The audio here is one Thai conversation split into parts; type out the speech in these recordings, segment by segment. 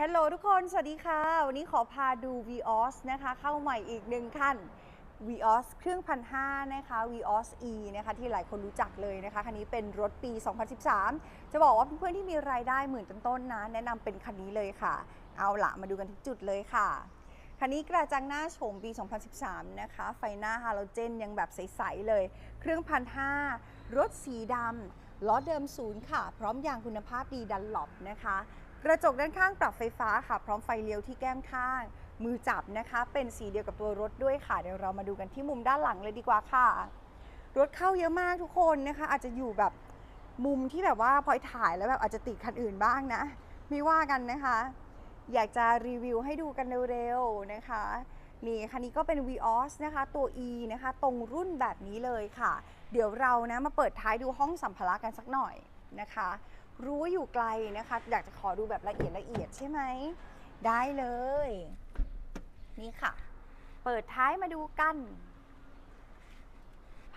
ฮัลโหลทุกคน สวัสดีค่ะ วันนี้ขอพาดู Vios นะคะ เข้าใหม่อีกหนึ่งคัน Vios เครื่องพันห้านะคะ Vios E นะคะ ที่หลายคนรู้จักเลยนะคะ คันนี้เป็นรถปี 2013 จะบอกว่าเพื่อนๆที่มีรายได้หมื่นต้นๆนะ แนะนำเป็นคันนี้เลยค่ะ เอาละมาดูกันที่จุดเลยค่ะ คันนี้กระจังหน้าโฉมปี 2013 นะคะ ไฟหน้าฮาโลเจนยังแบบใส ๆ เลย เครื่องพันห้ารถสีดำ ล้อเดิมศูนย์ค่ะ พร้อมยางคุณภาพดีดันหลบนะคะ กระจกด้านข้างปรับไฟฟ้าค่ะ พร้อมไฟเลี้ยวที่แก้มข้าง มือจับนะคะ เป็นสีเดียวกับตัวรถด้วยค่ะ เดี๋ยวเรามาดูกันที่มุมด้านหลังเลยดีกว่าค่ะ รถเข้าเยอะมากทุกคนนะคะ อาจจะอยู่แบบมุมที่แบบว่าพอยถ่ายแล้วแบบอาจจะติดคันอื่นบ้างนะ ไม่ว่ากันนะคะ อยากจะรีวิวให้ดูกันเร็วๆนะคะ นี่คันนี้ก็เป็น Vios นะคะ ตัว E นะคะ ตรงรุ่นแบบนี้เลยค่ะ เดี๋ยวเรานะมาเปิดท้ายดูห้องสัมภาระกันสักหน่อยนะคะ รู้ว่าอยู่ไกลนะคะ อยากจะขอดูแบบละเอียดละเอียดใช่ไหม ได้เลย นี่ค่ะ เปิดท้ายมาดูกัน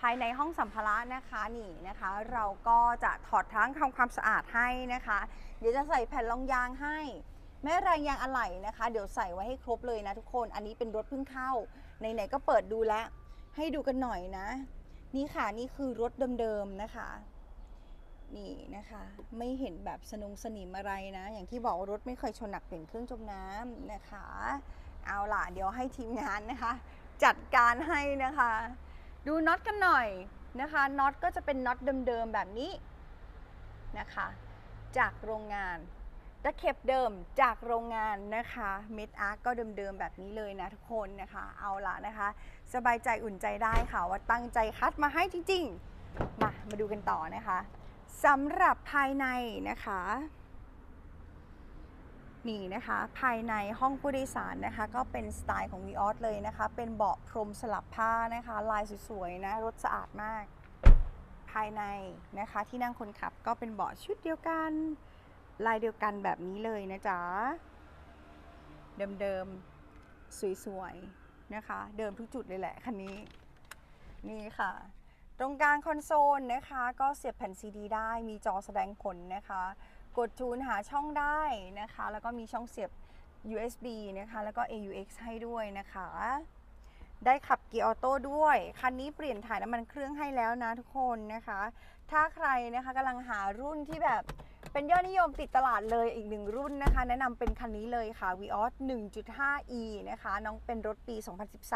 ภายในห้องสัมภาระนะคะนี่นะคะ เราก็จะถอดทั้งทำความสะอาดให้นะคะ เดี๋ยวจะใส่แผ่นรองยางให้ แม่รางยางอะไหล่นะคะ เดี๋ยวใส่ไว้ให้ครบเลยนะทุกคน อันนี้เป็นรถเพิ่งเข้าไหนๆก็เปิดดูแล้ว ให้ดูกันหน่อยนะ นี่ค่ะนี่คือรถเดิมๆนะคะ นี่นะคะ ไม่เห็นแบบสนุงสนิมอะไรนะ อย่างที่บอกว่ารถไม่เคยชนหนักเปลี่ยนเครื่องจมน้ำนะคะ เอาล่ะเดี๋ยวให้ทีมงานนะคะ จัดการให้นะคะ ดูน็อตกันหน่อยนะคะน็อตก็จะเป็นน็อตเดิมๆแบบนี้นะคะ จากโรงงานะเข็บเดิมจากโรงงานนะคะเม็ดอาร์ก็เดิมๆแบบนี้เลยนะทุกคนนะคะ เอาละนะคะ สบายใจอุ่นใจได้ค่ะว่าตั้งใจคัดมาให้จริงๆ มามาดูกันต่อนะคะสำหรับภายในนะคะนี่นะคะภายในห้องผู้โดยสารนะคะ ก็เป็นสไตล์ของ v ีออสเลยนะคะ เป็นเบาะพรมสลับผ้านะคะ ลายสวยๆนะรถสะอาดมาก ภายในนะคะที่นั่งคนขับก็เป็นเบาะชุดเดียวกัน ลายเดียวกันแบบนี้เลยนะจ๊ะ เดิมๆ สวยๆ นะคะ เดิมทุกจุดเลยแหละคันนี้ นี่ค่ะ ตรงกลางคอนโซลนะคะ ก็เสียบแผ่นซีดีได้ มีจอแสดงผลนะคะ กดจูนหาช่องได้นะคะ แล้วก็มีช่องเสียบ USB นะคะ แล้วก็ AUX ให้ด้วยนะคะ ได้ขับเกียร์ออโต้ด้วย คันนี้เปลี่ยนถ่ายน้ำมันเครื่องให้แล้วนะทุกคนนะคะ ถ้าใครนะคะกำลังหารุ่นที่แบบ เป็นยอดนิยมติดตลาดเลยอีกหนึ่งรุ่นนะคะ แนะนำเป็นคันนี้เลยค่ะ Vios 1.5e นะคะ น้องเป็นรถปี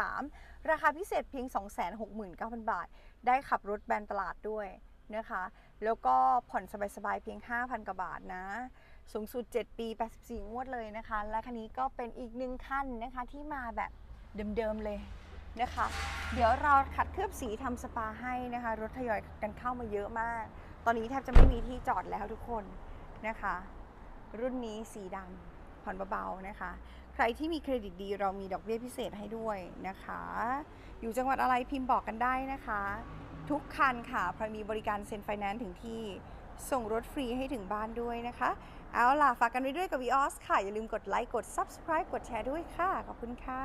2013 ราคาพิเศษเพียง 269,000 บาท ได้ขับรถแบรนด์ตลาดด้วยนะคะ แล้วก็ผ่อนสบายๆเพียง 5,000 กว่าบาทนะ สูงสุด 7 ปี 84 งวดเลยนะคะ และคันนี้ก็เป็นอีกหนึ่งคันนะคะ ที่มาแบบเดิมๆเลยนะคะ เดี๋ยวเราขัดเคลือบสีทำสปาให้นะคะ รถทยอยกันเข้ามาเยอะมาก ตอนนี้แทบจะไม่มีที่จอดแล้วทุกคน นะคะ รุ่นนี้สีดำผ่อนเบาๆนะคะ ใครที่มีเครดิตดีเรามีดอกเบี้ยพิเศษให้ด้วยนะคะ อยู่จังหวัดอะไรพิมพ์บอกกันได้นะคะ ทุกคันค่ะพรมีบริการเซ็นไฟแนนซ์ถึงที่ส่งรถฟรีให้ถึงบ้านด้วยนะคะ เอาล่ะ ฝากกันไว้ด้วยกับ Vios ค่ะ อย่าลืมกดไลค์ กด Subscribe กดแชร์ด้วยค่ะ ขอบคุณค่ะ